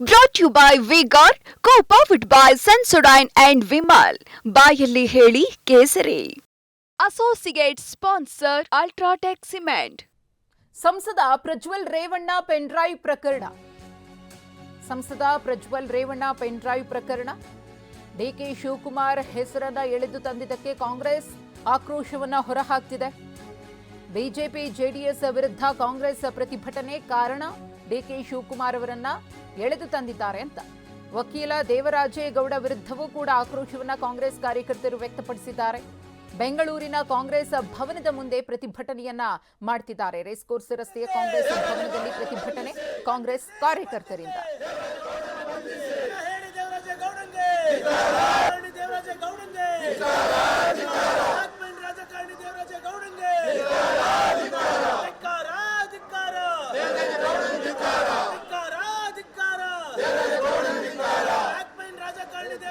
Brought you by V-Guard co powered by Sensodyne and Vimal ಬಾಯಲ್ಲಿ ಹೇಳಿ ಕೇಸರಿ. Associate sponsor UltraTech cement ಸಂಸದ Prajwal Revanna pen drive ಪ್ರಕರಣ. ಸಂಸದ ಪ್ರಜ್ವಲ್ ರೇವಣ್ಣ ಪೆನ್ಡ್ರೈವ್ ಪ್ರಕರಣ. ಡಿಕೆ ಶಿವಕುಮಾರ್ ಹೆಸರನ್ನ ಎಳೆದು ತಂದಿದ್ದಕ್ಕೆ ಕಾಂಗ್ರೆಸ್ ಆಕ್ರೋಶವನ್ನ ಹೊರಹಾಕ್ತಿದೆ. ಬಿಜೆಪಿ ಜೆಡಿಎಸ್ ವಿರುದ್ಧ ಕಾಂಗ್ರೆಸ್ ಪ್ರತಿಭಟನೆ ಕಾರಣ ಡಿಕೆ ಶಿವಕುಮಾರ್ ಅವರನ್ನ ಎಳೆದು ತಂದಿದ್ದಾರೆ ಅಂತ. ವಕೀಲ ದೇವರಾಜೇಗೌಡ ವಿರುದ್ಧವೂ ಕೂಡ ಆಕ್ರೋಶವನ್ನು ಕಾಂಗ್ರೆಸ್ ಕಾರ್ಯಕರ್ತರು ವ್ಯಕ್ತಪಡಿಸಿದ್ದಾರೆ. ಬೆಂಗಳೂರಿನ ಕಾಂಗ್ರೆಸ್ ಭವನದ ಮುಂದೆ ಪ್ರತಿಭಟನೆಯನ್ನ ಮಾಡ್ತಿದ್ದಾರೆ. ರೇಸ್ಕೋರ್ಸ್ ರಸ್ತೆಯ ಕಾಂಗ್ರೆಸ್ ಭವನದಲ್ಲಿ ಪ್ರತಿಭಟನೆ ಕಾಂಗ್ರೆಸ್ ಕಾರ್ಯಕರ್ತರಿಂದ.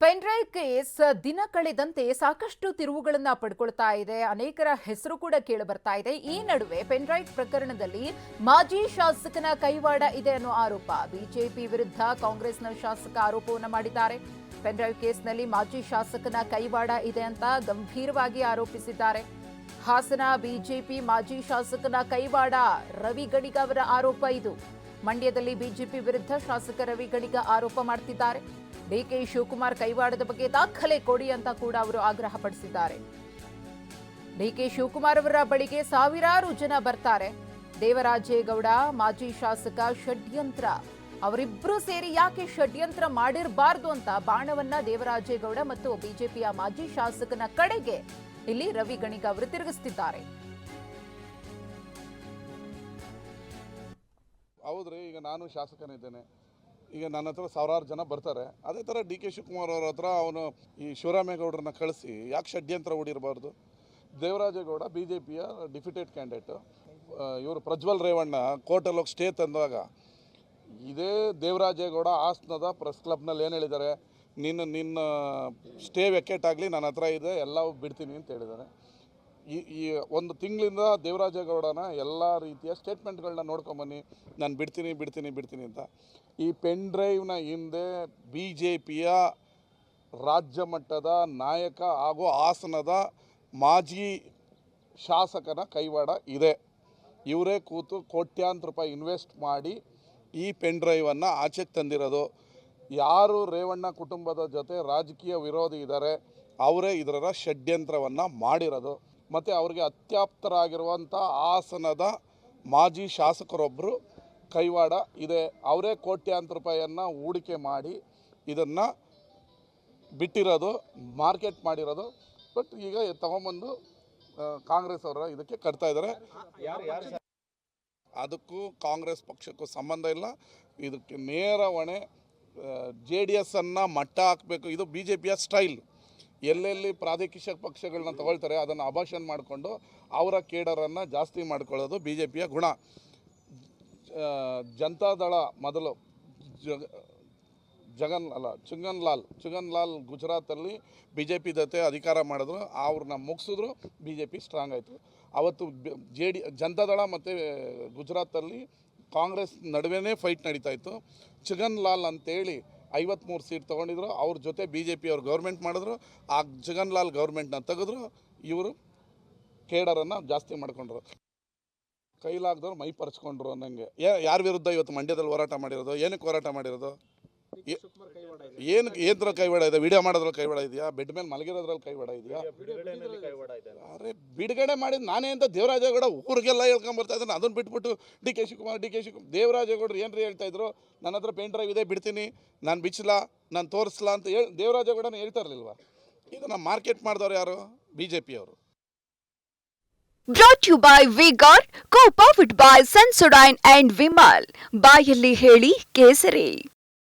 ಪೆನ್ಡ್ರೈವ್ ಕೇಸ್ ದಿನ ಕಳೆದಂತೆ ಸಾಕಷ್ಟು ತಿರುವುಗಳನ್ನು ಪಡ್ಕೊಳ್ತಾ ಇದೆ. ಅನೇಕರ ಹೆಸರು ಕೂಡ ಕೇಳಿ ಬರ್ತಾ ಇದೆ. ಈ ನಡುವೆ ಪೆನ್ಡ್ರೈವ್ ಪ್ರಕರಣದಲ್ಲಿ ಮಾಜಿ ಶಾಸಕನ ಕೈವಾಡ ಇದೆ ಅನ್ನೋ ಆರೋಪ. ಬಿಜೆಪಿ ವಿರುದ್ಧ ಕಾಂಗ್ರೆಸ್ನ ಶಾಸಕ ಆರೋಪವನ್ನು ಮಾಡಿದ್ದಾರೆ. ಪೆನ್ಡ್ರೈವ್ ಕೇಸ್ನಲ್ಲಿ ಮಾಜಿ ಶಾಸಕನ ಕೈವಾಡ ಇದೆ ಅಂತ ಗಂಭೀರವಾಗಿ ಆರೋಪಿಸಿದ್ದಾರೆ. ಹಾಸನ ಬಿಜೆಪಿ ಮಾಜಿ ಶಾಸಕನ ಕೈವಾಡ ರವಿ ಗಣಿಗ ಅವರ ಆರೋಪ ಇದು. ಮಂಡ್ಯದಲ್ಲಿ ಬಿಜೆಪಿ ವಿರುದ್ಧ ಶಾಸಕ ರವಿ ಗಣಿಗ ಆರೋಪ ಮಾಡ್ತಿದ್ದಾರೆ. ಡಿಕೆ ಶಿವಕುಮಾರ್ ಕೈವಾಡದ ಬಗ್ಗೆ ದಾಖಲೆ ಕೊಡಿ ಅಂತ ಕೂಡ ಅವರು ಆಗ್ರಹಪಡಿಸಿದ್ದಾರೆ ಡಿಕೆ ಶಿವಕುಮಾರ್ ಅವರ ಬಳಿಗೆ ಸಾವಿರಾರು ಜನ ಬರ್ತಾರೆ. ದೇವರಾಜೇಗೌಡ, ಮಾಜಿ ಶಾಸಕ ಷಡ್ಯಂತ್ರ, ಅವರಿಬ್ರು ಸೇರಿ ಯಾಕೆ ಷಡ್ಯಂತ್ರ ಮಾಡಿರಬಾರ್ದು ಅಂತ ಬಾಣವನ್ನ ದೇವರಾಜೇಗೌಡ ಮತ್ತು ಬಿಜೆಪಿಯ ಮಾಜಿ ಶಾಸಕನ ಕಡೆಗೆ ಇಲ್ಲಿ ರವಿ ಗಣಿಗ ಅವರು ತಿರುಗಿಸ್ತಿದ್ದಾರೆ. ಹೌದ್ರಿ, ಈಗ ನಾನು ಶಾಸಕನಿದ್ದೇನೆ. ಈಗ ನನ್ನ ಹತ್ರ ಸಾವಿರಾರು ಜನ ಬರ್ತಾರೆ. ಅದೇ ಥರ ಡಿ ಕೆ ಶಿವಕುಮಾರ್ ಅವ್ರ ಹತ್ರ ಅವನು ಈ ಶಿವರಾಮೇಗೌಡರನ್ನ ಕಳಿಸಿ ಯಾಕೆ ಷಡ್ಯಂತ್ರ ಹೊಡಿರಬಾರ್ದು ದೇವರಾಜೇಗೌಡ ಬಿ ಜೆ ಪಿಯ ಡಿಫಿಟೆಡ್ ಕ್ಯಾಂಡಿಡೇಟು. ಇವರು ಪ್ರಜ್ವಲ್ ರೇವಣ್ಣ ಕೋರ್ಟಲ್ಲಿ ಹೋಗಿ ಸ್ಟೇ ತಂದಾಗ ಇದೇ ದೇವರಾಜೇಗೌಡ ಹಾಸನದ ಪ್ರೆಸ್ ಕ್ಲಬ್ನಲ್ಲಿ ಏನು ಹೇಳಿದ್ದಾರೆ? ನಿನ್ನ ನಿನ್ನ ಸ್ಟೇ ವೆಕೇಟ್ ಆಗಲಿ ನನ್ನ ಹತ್ರ ಇದೆ, ಎಲ್ಲವೂ ಬಿಡ್ತೀನಿ ಅಂತ ಹೇಳಿದ್ದಾರೆ ಈ ಈ ಒಂದು ತಿಂಗಳಿಂದ ದೇವರಾಜೇಗೌಡನ ಎಲ್ಲ ರೀತಿಯ ಸ್ಟೇಟ್ಮೆಂಟ್ಗಳನ್ನ ನೋಡ್ಕೊಂಬನ್ನಿ ನಾನು ಬಿಡ್ತೀನಿ ಬಿಡ್ತೀನಿ ಬಿಡ್ತೀನಿ ಅಂತ. ಈ ಪೆನ್ ಡ್ರೈವ್ನ ಹಿಂದೆ ಬಿ ಜೆ ಪಿಯ ರಾಜ್ಯ ಮಟ್ಟದ ನಾಯಕ ಹಾಗೂ ಹಾಸನದ ಮಾಜಿ ಶಾಸಕನ ಕೈವಾಡ ಇದೆ. ಇವರೇ ಕೂತು ಕೋಟ್ಯಾಂತರ ರೂಪಾಯಿ ಇನ್ವೆಸ್ಟ್ ಮಾಡಿ ಈ ಪೆನ್ ಡ್ರೈವನ್ನು ಆಚೆಗೆ ತಂದಿರೋದು. ಯಾರು ರೇವಣ್ಣ ಕುಟುಂಬದ ಜೊತೆ ರಾಜಕೀಯ ವಿರೋಧಿ ಇದ್ದಾರೆ ಅವರೇ ಇದರ ಷಡ್ಯಂತ್ರವನ್ನು ಮಾಡಿರೋದು. ಮತ್ತು ಅವರಿಗೆ ಅತ್ಯಾಪ್ತರಾಗಿರುವಂಥ ಹಾಸನದ ಮಾಜಿ ಶಾಸಕರೊಬ್ಬರು ಕೈವಾಡ ಇದೆ ಅವರೇ ಕೋಟ್ಯಾಂತರ ರೂಪಾಯಿಯನ್ನು ಹೂಡಿಕೆ ಮಾಡಿ ಇದನ್ನು ಬಿಟ್ಟಿರೋದು ಮಾರ್ಕೆಟ್ ಮಾಡಿರೋದು. ಬಟ್ ಈಗ ತಗೊಂಬಂದು ಕಾಂಗ್ರೆಸ್ ಅವರ ಇದಕ್ಕೆ ಕಟ್ತಾ ಇದ್ದಾರೆ ಅದಕ್ಕೂ ಕಾಂಗ್ರೆಸ್ ಪಕ್ಷಕ್ಕೂ ಸಂಬಂಧ ಇಲ್ಲ. ಇದಕ್ಕೆ ನೇರ ಹೊಣೆ. ಜೆ ಡಿ ಎಸ್ಸನ್ನು ಮಟ್ಟ ಹಾಕಬೇಕು. ಇದು ಬಿ ಜೆ ಪಿಯ ಸ್ಟೈಲ್. ಎಲ್ಲೆಲ್ಲಿ ಪ್ರಾದೇಶಿಕ ಪಕ್ಷಗಳನ್ನ ತಗೊಳ್ತಾರೆ, ಅದನ್ನು ಅಭಾಷಣ ಮಾಡಿಕೊಂಡು ಅವರ ಕೇಡರನ್ನು ಜಾಸ್ತಿ ಮಾಡ್ಕೊಳ್ಳೋದು ಬಿ ಜೆ ಪಿಯ ಗುಣ. ಜನತಾದಳ ಮೊದಲು ಜಗ ಜಗನ್ ಅಲ್ಲ ಚುಂಗನ್ ಲಾಲ್ ಚುಂಗನ್ ಲಾಲ್ ಗುಜರಾತಲ್ಲಿ ಬಿ ಜೆ ಪಿ ಜೊತೆ ಅಧಿಕಾರ ಮಾಡಿದ್ರು, ಅವ್ರನ್ನ ಮುಗಿಸಿದ್ರು ಬಿ ಜೆ ಪಿ ಸ್ಟ್ರಾಂಗ್ ಆಯಿತು. ಅವತ್ತು ಜೆ ಡಿ, ಜನತಾದಳ ಮತ್ತು ಗುಜರಾತಲ್ಲಿ ಕಾಂಗ್ರೆಸ್ ನಡುವೆನೇ ಫೈಟ್ ನಡೀತಾ ಇತ್ತು. ಚಿಗನ್ ಲಾಲ್ ಅಂತೇಳಿ ಐವತ್ತ್ಮೂರು ಸೀಟ್ ತೊಗೊಂಡಿದ್ರು. ಅವ್ರ ಜೊತೆ ಬಿ ಜೆ ಪಿ ಅವ್ರು ಗೌರ್ಮೆಂಟ್ ಮಾಡಿದ್ರು. ಆ ಜಗನ್ ಲಾಲ್ ಗೌರ್ಮೆಂಟ್ನ ತೆಗೆದ್ರು. ಇವರು ಕೇಡರನ್ನು ಜಾಸ್ತಿ ಮಾಡ್ಕೊಂಡ್ರು. ಕೈಲಾಗ್ದವ್ರು ಮೈ ಪರ್ಚ್ಕೊಂಡ್ರು ಅನ್ನಂಗೆ. ಯಾರ ವಿರುದ್ಧ ಇವತ್ತು ಮಂಡ್ಯದಲ್ಲಿ ಹೋರಾಟ ಮಾಡಿರೋದು? ಏನಕ್ಕೆ ಹೋರಾಟ ಮಾಡಿರೋದು? ಏನು ಕೈ ಕೈವಾಡ ಇದೆ? ವಿಡಿಯೋ ಮಾಡೋದ್ರಲ್ಲಿ ಕೈವಾಡ ಇದೆಯಾ? ಬೆಡ್ ಮೇಲೆ ಮಲಗಿರೋದ್ರಲ್ಲಿ ಕೈವಾಡ ಇದೆಯಾ? ಅರೆ ಬಿಡುಗಡೆ ಮಾಡಿದ ನಾನೇ ಅಂತ ದೇವರಾಜೇಗೌಡ ಊರಿಗೆಲ್ಲ ಹೇಳ್ಕೊಂಬರ್ತಾ ಇದ್ದಾನೆ. ಅದನ್ನ ಬಿಟ್ಬಿಟ್ಟು D K Shivakumar D K Shivakumar ದೇವರಾಜೇಗೌಡರು ಏನ್ರಿ ಹೇಳ್ತಾ ಇದ್ರು? ನನ್ನ ಹತ್ರ ಪೆನ್ ಡ್ರೈವ್ ಇದೆ ಬಿಡ್ತೀನಿ. ನಾನು ಬಿಚ್ಚಲ ನಾನು ತೋರಿಸ್ಲಾ ಅಂತ ಹೇಳಿ ದೇವರಾಜೇಗೌಡನ ಹೇಳ್ತಾ ಈಗ ಇದನ್ನು ಮಾರ್ಕೆಟ್ ಮಾಡಿದವ್ರು ಯಾರು? ಬಿ ಜೆ ಪಿಯವರು ಬ್ರಾಟ್ ಯು ಬೈ ವಿಗಾರ್ ಕೋ ವಿಟ್ ಬೈ ಸನ್ಸೊಡೈನ್ ಅಂಡ್ ವಿಮಲ್ ಬಾಯಲ್ಲಿ ಹೇಳಿ ಕೇಸರಿ.